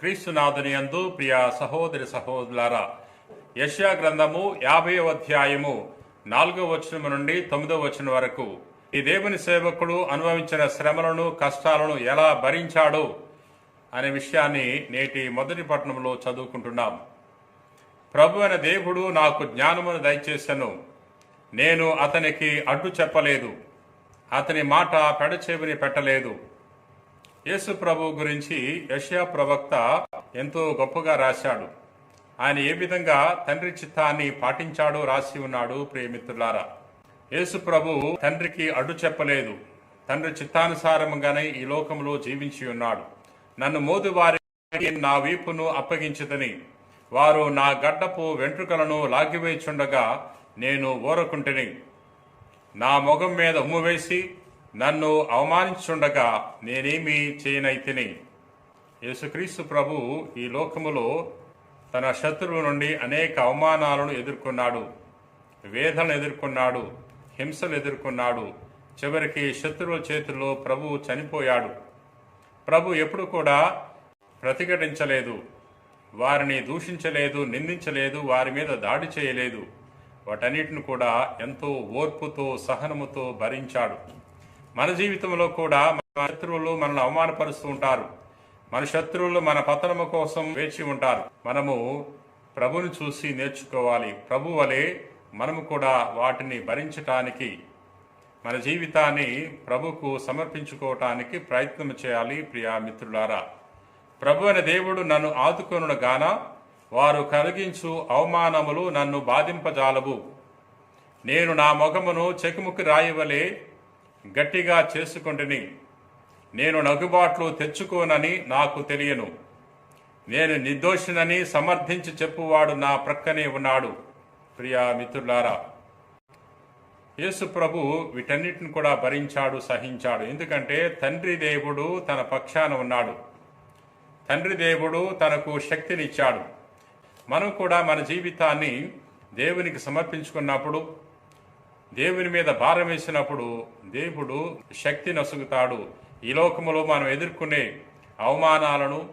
క్రీస్తునాథుని యందు ప్రియ సహోదరి సహోదరులారా యశ్యా గ్రంథము యాభై అధ్యాయము నాలుగో వచనం నుండి తొమ్మిదో వచనం వరకు. ఈ దేవుని సేవకుడు అనుభవించిన శ్రమలను కష్టాలను ఎలా భరించాడు అనే విషయాన్ని నేటి మొదటి పట్టణంలో చదువుకుంటున్నాం. ప్రభు అయిన దేవుడు నాకు జ్ఞానమును దయచేసెను నేను అతనికి అడ్డు చెప్పలేదు. అతని మాట పెడచేవిని పెట్టలేదు. యేసు ప్రభు గురించి యష్యా ప్రవక్త ఎంతో గొప్పగా రాశాడు. ఆయన ఏ విధంగా తండ్రి చిత్తాన్ని పాటించాడో రాసి ఉన్నాడు ప్రియమిత్రులారా యేసు ప్రభు తండ్రికి అడ్డు చెప్పలేదు. తండ్రి చిత్తానుసారముగానే ఈ లోకంలో జీవించి ఉన్నాడు. నన్ను మోదు వారికి నా వీపును అప్పగించుదని వారు నా గడ్డపు వెంట్రుకలను లాగివేచుండగా నేను ఊరకుంటిని. నా మొగం మీద ఉమ్ము వేసి నన్ను అవమానించుండగా నేనేమి చేయనైతిని? యేసుక్రీస్తు ప్రభు ఈ లోకములో తన శత్రువు నుండి అనేక అవమానాలను ఎదుర్కొన్నాడు వేదనలు ఎదుర్కొన్నాడు హింసలు ఎదుర్కొన్నాడు. చివరికి శత్రువుల చేతుల్లో ప్రభు చనిపోయాడు. ప్రభు ఎప్పుడు కూడా ప్రతిఘటించలేదు వారిని దూషించలేదు నిందించలేదు వారి మీద దాడి చేయలేదు. వాటన్నిటిని కూడా ఎంతో ఓర్పుతో సహనముతో భరించాడు. మన జీవితంలో కూడా మన శత్రువులు మనల్ని అవమానపరుస్తూ ఉంటారు. మన శత్రువులు మన పతనము కోసం వేచి ఉంటారు. మనము ప్రభుని చూసి నేర్చుకోవాలి. ప్రభు వలె మనము కూడా వాటిని భరించటానికి మన జీవితాన్ని ప్రభుకు సమర్పించుకోవటానికి ప్రయత్నం చేయాలి ప్రియా మిత్రులారా. ప్రభు అనే దేవుడు నన్ను ఆదుకొనుడు గాన వారు కలిగించు అవమానములు నన్ను బాధింపజాలవు. నేను నా మొగమును చెకుముకి రాయవలే గట్టిగా చేసుకుంటుని నేను నగుబాట్లు తెచ్చుకోనని నాకు తెలియను. నేను నిర్దోషినని సమర్థించి చెప్పువాడు నా ప్రక్కనే ఉన్నాడు. ప్రియా మిత్రులారా యేసు ప్రభు వీటన్నిటిని కూడా భరించాడు సహించాడు. ఎందుకంటే తండ్రి దేవుడు తన పక్షాన ఉన్నాడు. తండ్రి దేవుడు తనకు శక్తినిచ్చాడు. మనం కూడా మన జీవితాన్ని దేవునికి సమర్పించుకున్నప్పుడు దేవుని మీద భారం వేసినప్పుడు దేవుడు శక్తి నసుగుతాడు. ఈ లోకములో మనం ఎదుర్కొనే అవమానాలను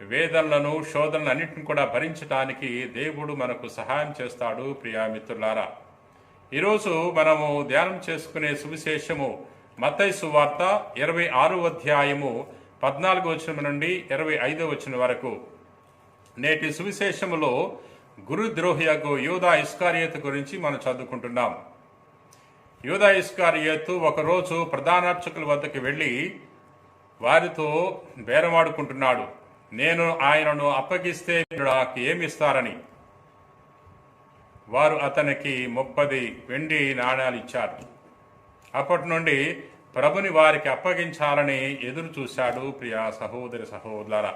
వేదనలను శోధనలు అన్నింటిని కూడా భరించడానికి దేవుడు మనకు సహాయం చేస్తాడు ప్రియామిత్రులారా ఈరోజు మనము ధ్యానం చేసుకునే సువిశేషము మత్తయి సువార్త ఇరవై ఆరు అధ్యాయము పద్నాలుగు వచనం నుండి ఇరవై ఐదో వచనం వరకు. నేటి సువిశేషములో గురుద్రోహియకు యూదా ఇస్కారియత్ గురించి మనం చదువుకుంటున్నాం. యూదా ఇస్కారియత్ ఒకరోజు ప్రధానార్చకుల వద్దకు వెళ్ళి వారితో బేరమాడుకుంటున్నాడు. నేను ఆయనను అప్పగిస్తే మీరు నాకు ఏమి ఇస్తారని వారు అతనికి ముప్పది వెండి నాణాలు ఇచ్చారు. అప్పటి నుండి ప్రభుని వారికి అప్పగించాలని ఎదురు చూశాడు ప్రియా సహోదరి సహోదర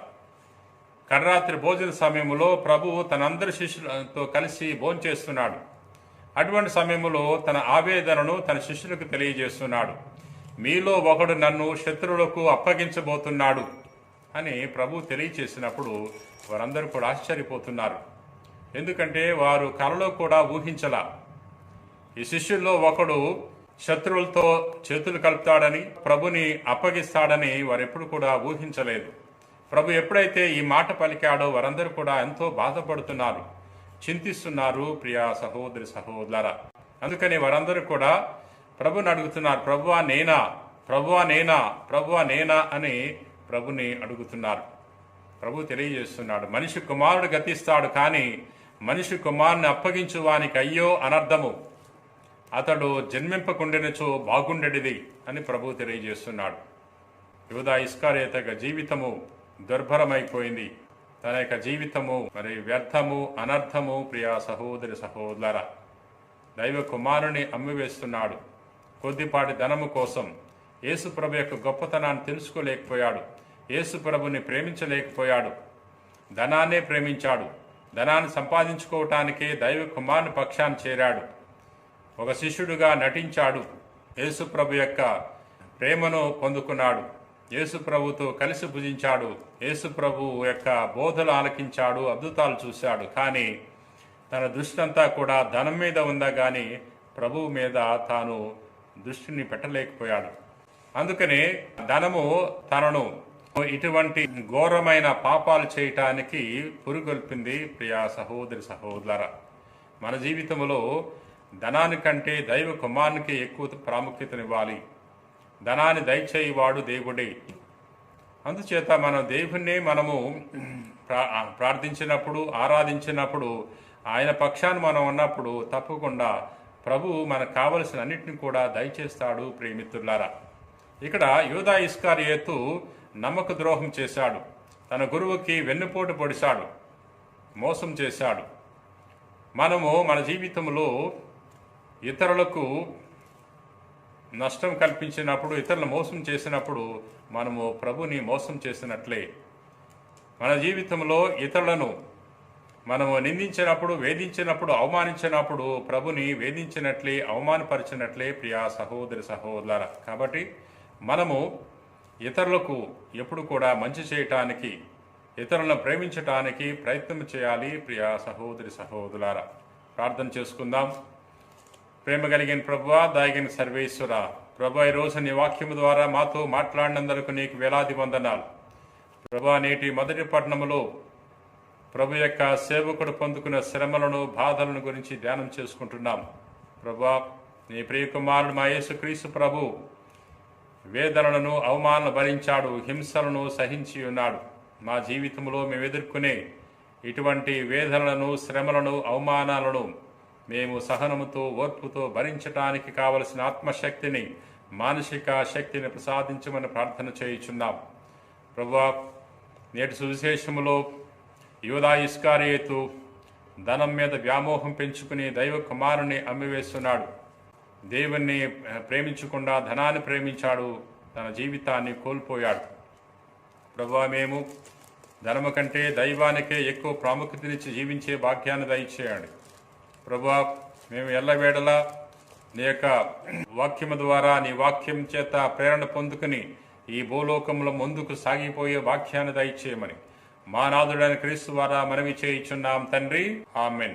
కర్రాత్రి భోజన సమయంలో ప్రభు తనందరి శిష్యులతో కలిసి భోంచేస్తున్నాడు. అటువంటి సమయంలో తన ఆవేదనను తన శిష్యులకు తెలియజేస్తున్నాడు. మీలో ఒకడు నన్ను శత్రువులకు అప్పగించబోతున్నాడు అని ప్రభు తెలియచేసినప్పుడు వారందరూ కూడా ఆశ్చర్యపోతున్నారు. ఎందుకంటే వారు కలలో కూడా ఊహించలా. ఈ శిష్యుల్లో ఒకడు శత్రువులతో చేతులు కలుపుతాడని ప్రభుని అప్పగిస్తాడని వారు ఎప్పుడు కూడా ఊహించలేదు. ప్రభు ఎప్పుడైతే ఈ మాట పలికాడో వారందరూ కూడా ఎంతో బాధపడుతున్నారు. చింతిస్తున్నారు ప్రియా సహోదరి సహోదర అందుకని వారందరూ కూడా ప్రభుని అడుగుతున్నారు ప్రభువా నేనా? ప్రభువా నేనా? ప్రభువా నేనా? అని ప్రభుని అడుగుతున్నారు. ప్రభు తెలియజేస్తున్నాడు మనిషి కుమారుడు గతిస్తాడు కానీ మనిషి కుమారుని అప్పగించు వానికి అయ్యో అనర్థము. అతడు జన్మింపకుండినచో బాగుండెడిది అని ప్రభు తెలియజేస్తున్నాడు. యువదా ఇస్కారేత జీవితము దుర్భరమైపోయింది. తన యొక్క జీవితము మరి వ్యర్థము అనర్థము ప్రియా సహోదరి సహోదర. దైవ కుమారుని అమ్మివేస్తున్నాడు. కొద్దిపాటి ధనము కోసం యేసుప్రభు యొక్క గొప్పతనాన్ని తెలుసుకోలేకపోయాడు. యేసుప్రభుని ప్రేమించలేకపోయాడు. ధనాన్నే ప్రేమించాడు. ధనాన్ని సంపాదించుకోవటానికే దైవ కుమారుని పక్షాన్ని చేరాడు. ఒక శిష్యుడుగా నటించాడు. యేసుప్రభు యొక్క ప్రేమను పొందుకున్నాడు. యేసు ప్రభుతో కలిసి భుజించాడు. యేసుప్రభు యొక్క బోధలు ఆలకించాడు అద్భుతాలు చూశాడు. కానీ తన దృష్టి అంతా కూడా ధనం మీద ఉందా కానీ ప్రభువు మీద తాను దృష్టిని పెట్టలేకపోయాడు. అందుకనే ధనము తనను ఇటువంటి ఘోరమైన పాపాలు చేయటానికి పురుగొల్పింది ప్రియా సహోదరి సహోదర మన జీవితంలో ధనానికంటే దైవ కుమారునికి ఎక్కువ ప్రాముఖ్యతనివ్వాలి. ధనాన్ని దయచేయువాడు దేవుడే. అందుచేత మనం దేవుణ్ణి మనము ప్రా- ప్రార్థించినప్పుడు ఆరాధించినప్పుడు ఆయన పక్షాన్ని మనం ఉన్నప్పుడు తప్పకుండా ప్రభు మనకు కావలసిన అన్నిటిని కూడా దయచేస్తాడు ప్రేమితులారా ఇక్కడ యూదా ఇస్కారియేతు నమ్మక ద్రోహం చేశాడు. తన గురువుకి వెన్నుపోటు పొడిశాడు. మోసం చేశాడు. మనము మన జీవితంలో ఇతరులకు నష్టం కల్పించినప్పుడు ఇతరులను మోసం చేసినప్పుడు మనము ప్రభుని మోసం చేసినట్లే. మన జీవితంలో ఇతరులను మనము నిందించినప్పుడు వేధించినప్పుడు అవమానించినప్పుడు ప్రభుని వేధించినట్లే అవమానపరిచినట్లే ప్రియా సహోదరి సహోదర కాబట్టి మనము ఇతరులకు ఎప్పుడు కూడా మంచి చేయటానికి ఇతరులను ప్రేమించటానికి ప్రయత్నం చేయాలి ప్రియా సహోదరి సహోదరులారా. ప్రార్థన చేసుకుందాం. ప్రేమ కలిగిన ప్రభువా దాగిన సర్వేశ్వర. ప్రభా ఈ నీ వాక్యము ద్వారా మాతో మాట్లాడినందుకు నీకు వేలాది వందనాలు. ప్రభా నేటి మొదటి పట్టణంలో ప్రభు యొక్క సేవకుడు పొందుకున్న శ్రమలను బాధలను గురించి ధ్యానం చేసుకుంటున్నాం. ప్రభా నీ ప్రియ కుమారుడు మా యేసుక్రీస్తు ప్రభు వేదనలను అవమానాలు భరించాడు హింసలను సహించి ఉన్నాడు. మా జీవితంలో మేము ఎదుర్కొనే ఇటువంటి వేదనలను శ్రమలను అవమానాలను మేము సహనముతో ఓర్పుతో భరించటానికి కావలసిన ఆత్మశక్తిని మానసిక శక్తిని ప్రసాదించమని ప్రార్థన చేయుచున్నాం. ప్రభా నేటి సువిశేషములో యోధా ఇస్కారేతు ధనం మీద వ్యామోహం పెంచుకుని దైవ కుమారుని అమ్మివేస్తున్నాడు. దేవుణ్ణి ప్రేమించకుండా ధనాన్ని ప్రేమించాడు తన జీవితాన్ని కోల్పోయాడు. ప్రభా మేము ధనము కంటే దైవానికే ఎక్కువ ప్రాముఖ్యతనిచ్చి జీవించే భాగ్యాన్ని దయచేయండి. ప్రభా మేము ఎల్లవేడలా నీ యొక్క వాక్యము ద్వారా నీ వాక్యం చేత ప్రేరణ పొందుకుని ఈ భూలోకంలో ముందుకు సాగిపోయే వాక్యాన్ని దయచేయమని. మా నాదుడైన క్రీస్తు ద్వారా మనవి చేయించున్నాం తండ్రి. ఆమెన్.